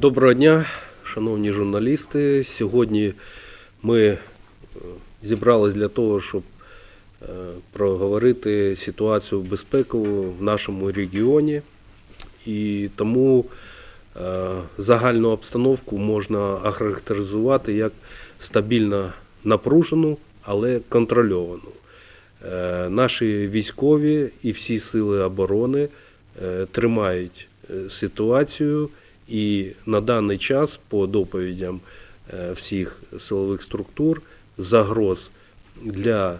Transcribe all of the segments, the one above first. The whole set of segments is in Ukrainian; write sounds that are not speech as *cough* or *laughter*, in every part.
Доброго дня, шановні журналісти. Сьогодні ми е, зібрались для того, щоб е, проговорити ситуацію безпекову в нашому регіоні. І тому е, загальну обстановку можна охарактеризувати як стабільно напружену, але контрольовану. Наші військові і всі сили оборони тримають ситуацію, і на даний час, по доповідям е, всіх силових структур, загроз для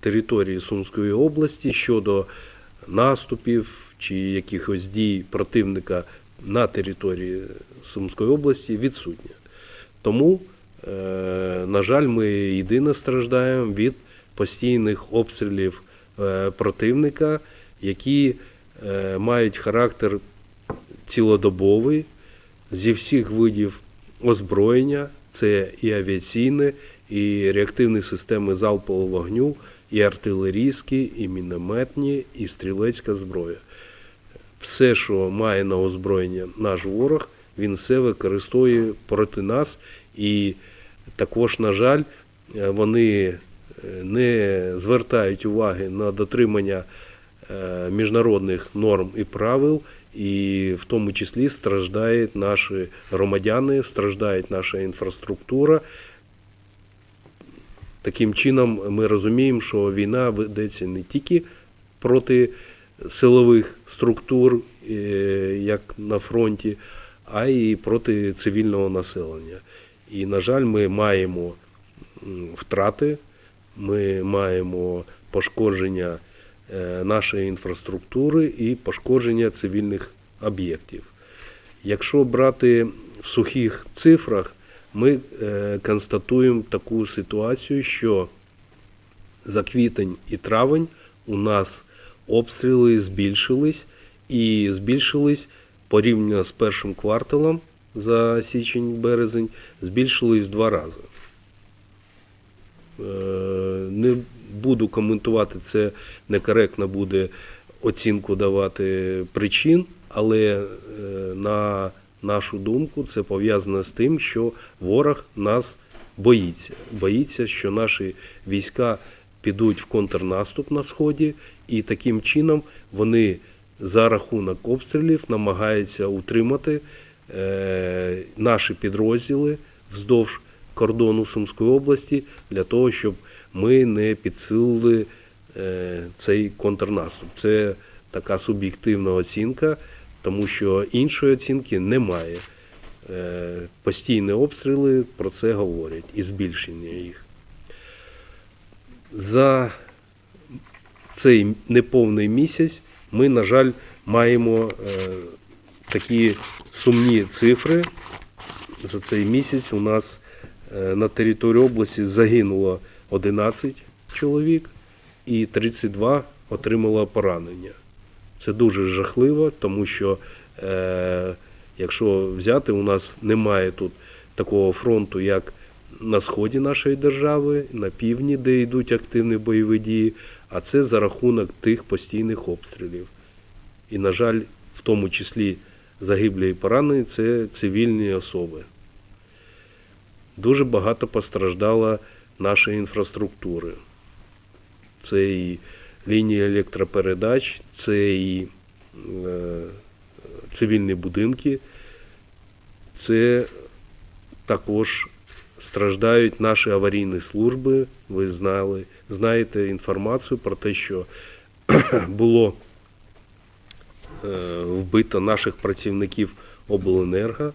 території Сумської області щодо наступів чи якихось дій противника на території Сумської області відсутня. Тому, е, на жаль, ми єдине страждаємо від постійних обстрілів е, противника, які мають характер цілодобовий зі всіх видів озброєння, це і авіаційне, і реактивні системи залпового вогню, і артилерійські, і мінометні, і стрілецька зброя. Все, що має на озброєння наш ворог, він все використовує проти нас. І також, на жаль, вони е, не звертають уваги на дотримання е, міжнародних норм і правил, і в тому числі страждають наші громадяни, страждає наша інфраструктура. Таким чином, ми розуміємо, що війна ведеться не тільки проти силових структур, е, як на фронті, а й проти цивільного населення. І, на жаль, ми маємо втрати, ми маємо пошкодження нашої інфраструктури і пошкодження цивільних об'єктів. Якщо брати в сухих цифрах, ми е, констатуємо таку ситуацію, що за квітень і травень у нас обстріли збільшились і збільшились порівняно з першим кварталом за січень-березень, збільшились в два рази. Е, буду коментувати це, некоректно буде оцінку давати причин, але е, на нашу думку це пов'язано з тим, що ворог нас боїться. Боїться, що наші війська підуть в контрнаступ на сході, і таким чином вони за рахунок обстрілів намагаються утримати е, наші підрозділи вздовж кордону Сумської області для того, щоб ми не підсилили е, цей контрнаступ. Це така суб'єктивна оцінка, тому що іншої оцінки немає. Е, Постійні обстріли про це говорять і збільшення їх. За цей неповний місяць ми, на жаль, маємо е, такі сумні цифри. За цей місяць у нас на території області загинуло 11 чоловік і 32 отримало поранення. Це дуже жахливо, тому що е, якщо взяти, у нас немає тут такого фронту, як на сході нашої держави, на півдні, де йдуть активні бойові дії, а це за рахунок тих постійних обстрілів. І, на жаль, в тому числі загиблі і поранені це цивільні особи. Дуже багато постраждала наша інфраструктури. Це і лінії електропередач, це і е, цивільні будинки, це також страждають наші аварійні служби. Ви знали, знаєте інформацію про те, що *clears throat* було е, вбито наших працівників обленерго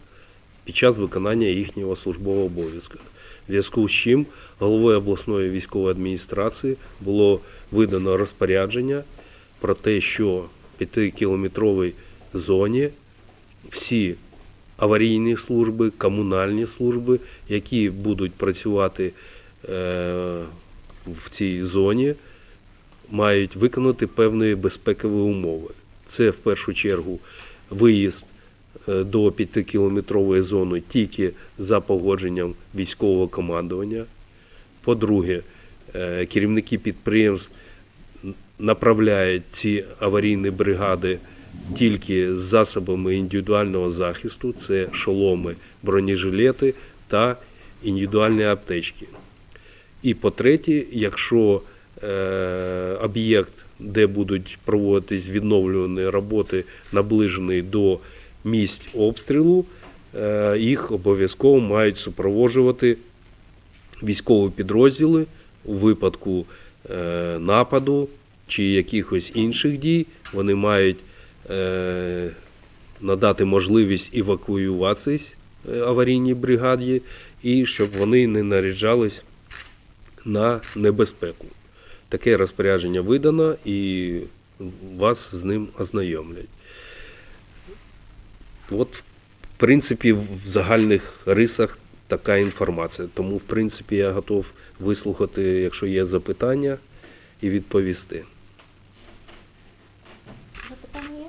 під час виконання їхнього службового обов'язку. Зв'язку з чим головою обласної військової адміністрації було видано розпорядження про те, що в 5-кілометровій зоні всі аварійні служби, комунальні служби, які будуть працювати е, в цій зоні, мають виконати певні безпекові умови. Це в першу чергу виїзд до 5-кілометрової зони тільки за погодженням військового командування. По-друге, е, керівники підприємств направляють ці аварійні бригади тільки з засобами індивідуального захисту, це шоломи, бронежилети та індивідуальні аптечки. І по-третє, якщо е, об'єкт, де будуть проводитись відновлювані роботи, наближений до місць обстрілу, е, їх обов'язково мають супроводжувати військові підрозділи у випадку е, нападу чи якихось інших дій. Вони мають е, надати можливість евакуюватися аварійній бригаді і щоб вони не наряджались на небезпеку. Таке розпорядження видано і вас з ним ознайомлять. От, в принципі, в загальних рисах така інформація. Тому, в принципі, я готов вислухати, якщо є запитання, і відповісти. Запитання є?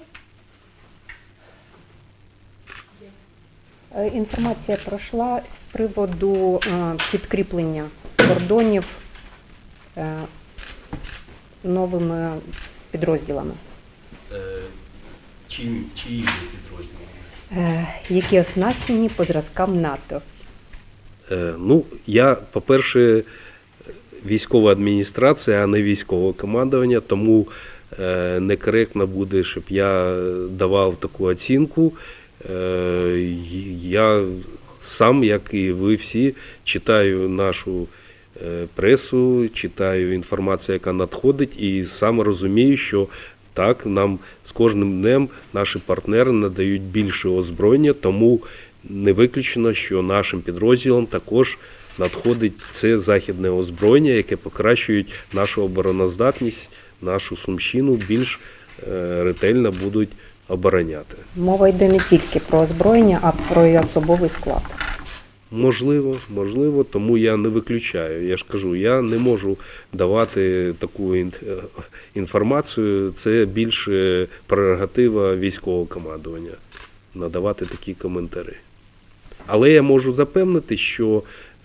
Е, Інформація пройшла з приводу е, підкріплення кордонів е, новими підрозділами, Чим, чиї підрозділи? Е, які оснащені по зразкам НАТО. Е, Ну, я, по-перше, військова адміністрація, а не військове командування, тому е, некоректно буде, щоб я давав таку оцінку. Я сам, як і ви всі, читаю нашу пресу, читаю інформацію, яка надходить, і сам розумію, що так, нам з кожним днем наші партнери надають більше озброєння, тому не виключено, що нашим підрозділам також надходить це західне озброєння, яке покращують нашу обороноздатність, нашу сумщину більш е, ретельно будуть обороняти. Мова йде не тільки про озброєння, а про і особовий склад. Можливо, можливо, тому я не виключаю. Я ж кажу, я не можу давати таку е, інформацію. Це більше прерогатива військового командування надавати такі коментарі. Але я можу запевнити, що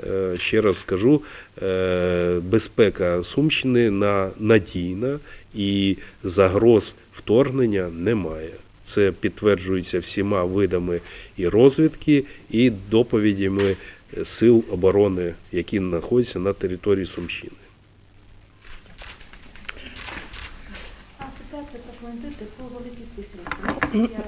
е, ще раз скажу, е, безпека Сумщини на- надійна і загроз вторгнення немає. Це підтверджується всіма видами і розвідки, і доповідями е, сил оборони, які знаходяться на території Сумщини. А ситуацію прокоментуйте по великій писарівці.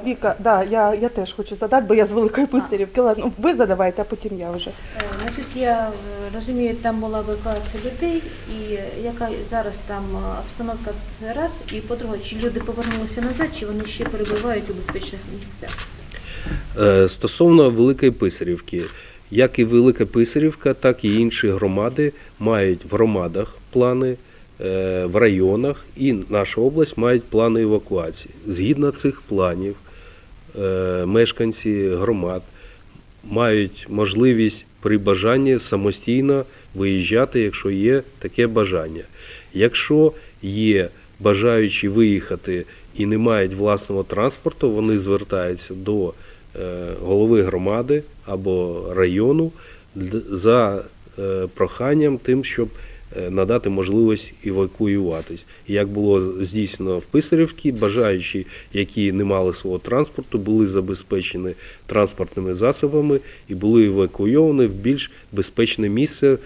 Віка, да, я, я теж хочу задати, бо я з Великої Писарівки. Ладно, ну, ви задавайте, а потім я вже. Е, Наскільки я е, розумію, там була евакуація людей, і яка зараз там е, обстановка це раз, і по-друге, чи люди повернулися назад, чи вони ще перебувають у безпечних місцях? Е, Стосовно Великої Писарівки, як і Велика Писарівка, так і інші громади мають в громадах плани, в районах і наша область мають плани евакуації. Згідно цих планів, е, мешканці громад мають можливість при бажанні самостійно виїжджати, якщо є таке бажання. Якщо є бажаючі виїхати і не мають власного транспорту, вони звертаються до е, голови громади або району за е, проханням тим, щоб е, надати можливість евакуюватись. Як було здійснено в Писарівці, бажаючі, які не мали свого транспорту, були забезпечені транспортними засобами і були евакуйовані в більш безпечне місце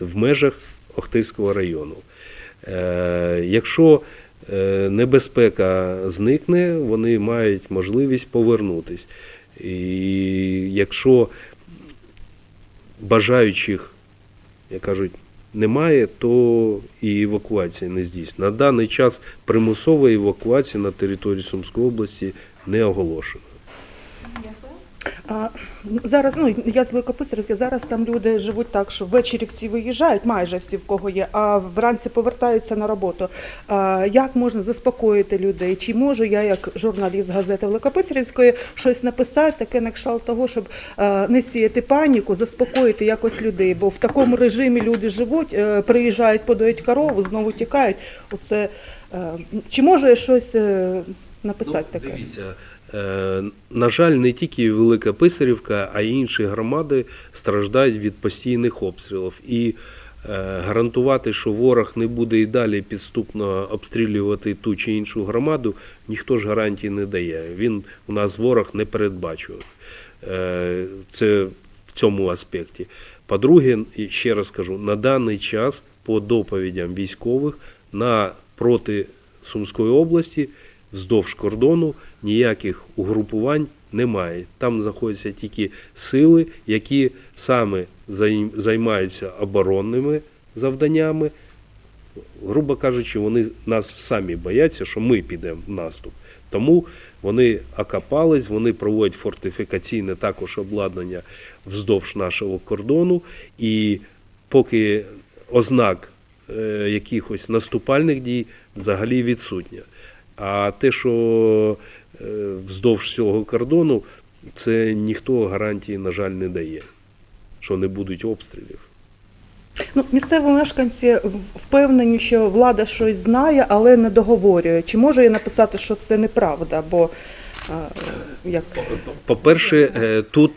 в межах Охтирського району. Е, Якщо е, небезпека зникне, вони мають можливість повернутись. І якщо бажаючих, як кажуть, немає, то і евакуація не здійснена. На даний час примусова евакуація на території Сумської області не оголошена. А, зараз, ну я з Великописарівки, зараз там люди живуть так, що ввечері всі виїжджають, майже всі в кого є, а вранці повертаються на роботу. А, як можна заспокоїти людей? Чи можу я, як журналіст газети Великописарівської, щось написати, таке на кшталт того, щоб а, не сіяти паніку, заспокоїти якось людей? Бо в такому режимі люди живуть, е, приїжджають, подають корову, знову тікають. Оце е, чи можу я щось е, написати таке? Ну, Дивіться, е, на жаль, не тільки Велика Писарівка, а й інші громади страждають від постійних обстрілів. І Е, Гарантувати, що ворог не буде і далі підступно обстрілювати ту чи іншу громаду, ніхто ж гарантії не дає. Він у нас ворог не передбачує. Е, Це в цьому аспекті. По-друге, ще раз кажу, на даний час по доповідям військових на проти Сумської області вздовж кордону ніяких угрупувань немає. Там знаходяться тільки сили, які саме займаються оборонними завданнями. Грубо кажучи, вони нас самі бояться, що ми підемо в наступ. Тому вони окопались, вони проводять фортифікаційне також обладнання вздовж нашого кордону. І поки ознак е, якихось наступальних дій взагалі відсутня. А те, що е, вздовж цього кордону, це ніхто гарантії, на жаль, не дає, що не будуть обстрілів. Ну, місцеві мешканці впевнені, що влада щось знає, але не договорює. Чи можу я написати, що це неправда? Бо е, як По-перше, е, тут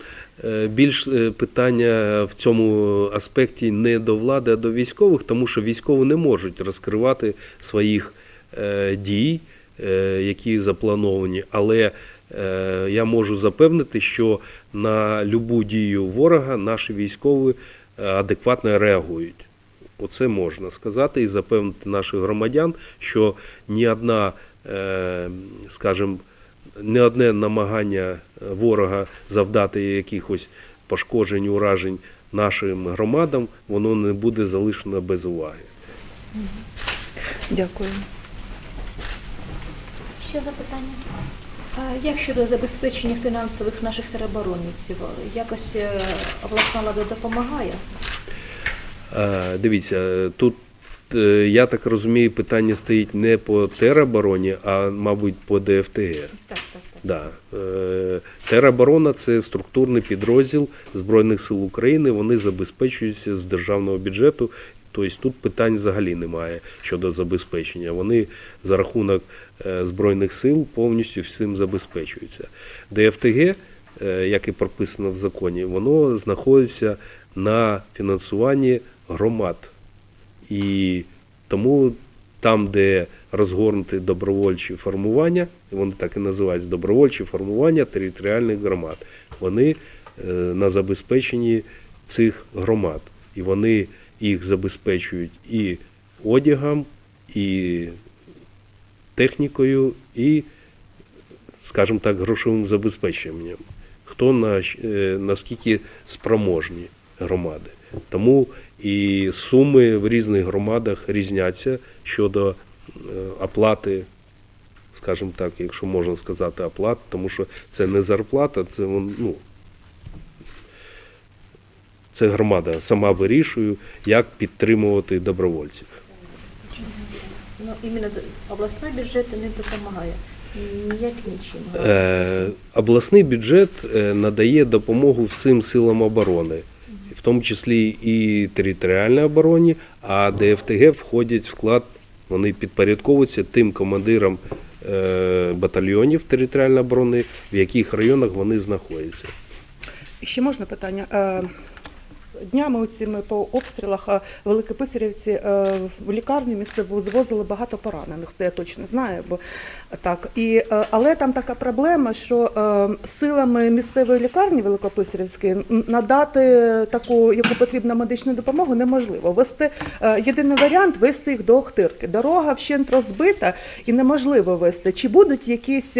більш питання в цьому аспекті не до влади, а до військових, тому що військові не можуть розкривати своїх дій, які заплановані. Але е, я можу запевнити, що на любу дію ворога наші військові е, адекватно реагують. Оце можна сказати і запевнити наших громадян, що ні одна, е, скажімо, не одне намагання ворога завдати якихось пошкоджень, уражень нашим громадам, воно не буде залишено без уваги. дякую. Ще запитання? А як щодо забезпечення фінансових наших тероборонівців? Якось е, обласна влада допомагає? Дивіться, тут, е, я так розумію, питання стоїть не по теробороні, а, мабуть, по ДФТГ. Так, так, так. Да. Е, Тероборона це структурний підрозділ Збройних сил України. Вони забезпечуються з державного бюджету. Тобто тут питань взагалі немає щодо забезпечення. Вони за рахунок е, Збройних сил повністю всім забезпечуються. ДФТГ, е, як і прописано в законі, воно знаходиться на фінансуванні громад. І тому там, де розгорнуті добровольчі формування, вони так і називаються добровольчі формування територіальних громад, вони е, на забезпеченні цих громад. І вони їх забезпечують і одягом, і технікою, і, скажімо так, грошовим забезпеченням. Хто на, е, наскільки спроможні громади. Тому і суми в різних громадах різняться щодо е, оплати, скажімо так, якщо можна сказати, оплат, тому що це не зарплата, це ну, це громада сама вирішує, як підтримувати добровольців. Ну, іменно обласний бюджет не допомагає. Ніяк нічим. Е, обласний бюджет е, надає допомогу всім силам оборони, в тому числі і територіальній обороні, а ДФТГ входять в склад, вони підпорядковуються тим командирам е, батальйонів територіальної оборони, в яких районах вони знаходяться. Ще можна питання? Днями цими по обстрілах Великописарівці е, в лікарню місцеву звозили багато поранених. Це я точно знаю. Бо так і е, але там така проблема, що е, силами місцевої лікарні Великописарівської надати таку, яку потрібна медичну допомогу, неможливо. Вести єдиний варіант вести їх до Охтирки. Дорога вщент розбита і неможливо вести. Чи будуть якісь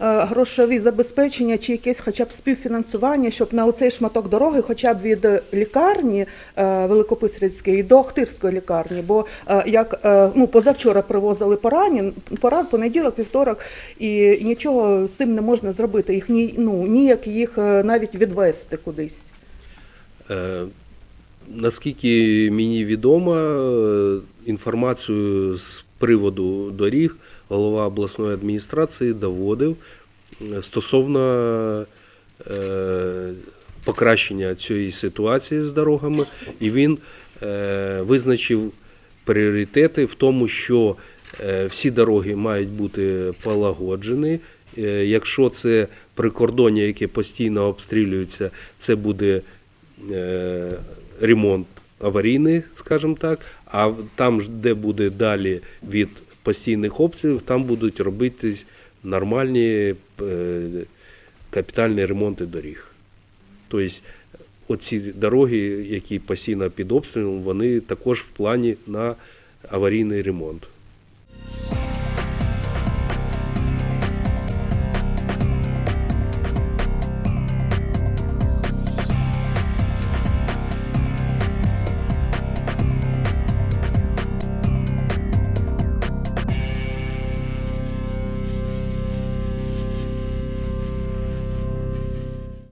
грошові забезпечення, чи якесь хоча б співфінансування, щоб на оцей шматок дороги, хоча б від лікарні е, Великописарівської до Охтирської лікарні? Бо е, як е, ну позавчора привозили поранен, поран, понеділок, вівторок, і нічого з цим не можна зробити. Їх ні, ну ніяк їх навіть відвести кудись. Е, Наскільки мені відомо, інформацію з приводу доріг голова обласної адміністрації доводив стосовно покращення цієї ситуації з дорогами, і він е, визначив пріоритети в тому, що е, всі дороги мають бути полагоджені. Е, Якщо це прикордоння, яке постійно обстрілюється, це буде ремонт аварійні, скажімо так, а там, де буде далі від постійних обстрілів, там будуть робитись нормальні капітальні ремонти доріг. Тобто оці дороги, які постійно під обстрілом, вони також в плані на аварійний ремонт.